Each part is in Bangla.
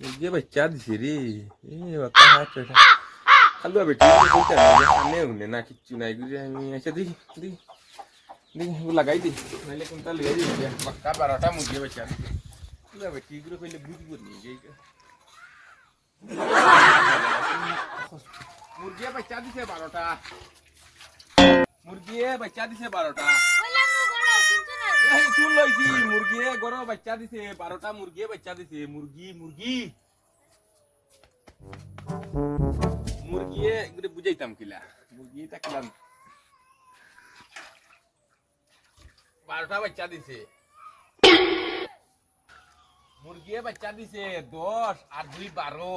मुझे बच्चा दिसे रे ए बक्का हात बेटा खालू बेटी कोणत्या म्हणजे सामने होणे ना किच्चू नाही गुजे मी अच्छा दी दी दी वो लगाई दी पहले कोणता ले दी मुझे बक्का पराठा मुझे बच्चा खालू बेटी गुरे पहले बुझ बुझ नहीं गई का मुर्गी बच्चा दिसे बारोटा मुर्गी मुर्गी है बच्चा दिसे बारोटा। सुन लो इसी मुर्गी है गोरो बच्चा दिसे बारोटा मुर्गी है बच्चा दिसे मुर्गी मुर्गी। मुर्गी है गुरे बुझे ही किला। मुर्गी है तक लम बारोटा बच्चा दिसे। मुर्गी है बच्चा दिसे दोस आठ बारो।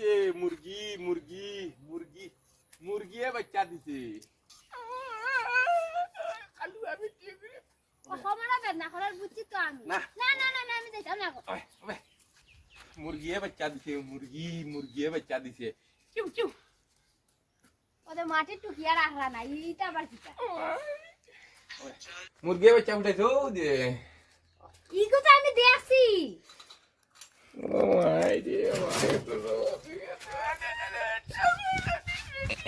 দিছে মুরগি মুরগি মুরগি মুরগি বাচ্চা দিছে। আমি মুরগি বাচ্চা দিছে মুরগি মুরগি বাচ্চা দিছে। চিউ চিউ ওদের মাটির টুকিয়া রাখলা না ইটা আবার কিটা। মুরগি বাচ্চা উঠাইছো দে ইগো তো আমি দেখছি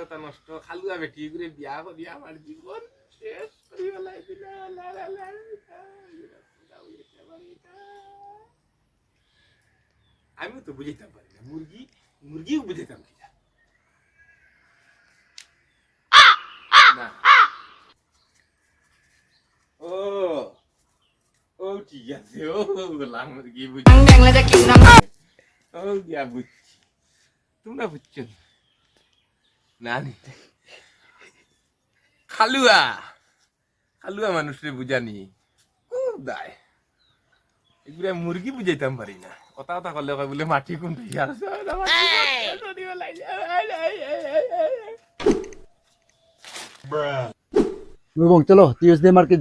কথা নষ্ট খালুয়া বেটি করে বিয়া করি আমার জীবন শেষ করি দিল। আমিও তো বুঝাইতাম পারি না। মুরগি মুরগিও বুঝাইতাম কি না। ও ও ঠিক আছে। ও গোলাম মুরগি বুঝি ও দিয়া বুঝছি তোমরা বুঝছ না? না নি খালুয়া। খালুয়া মানুষরে বুঝানি। খুব দায় এগুলা মুরগি বুঝাইতাম পারি না। কথা কথা করলে কয় বলে মাটি কোনটা ইয়ার চলো টিউসডে মার্কেট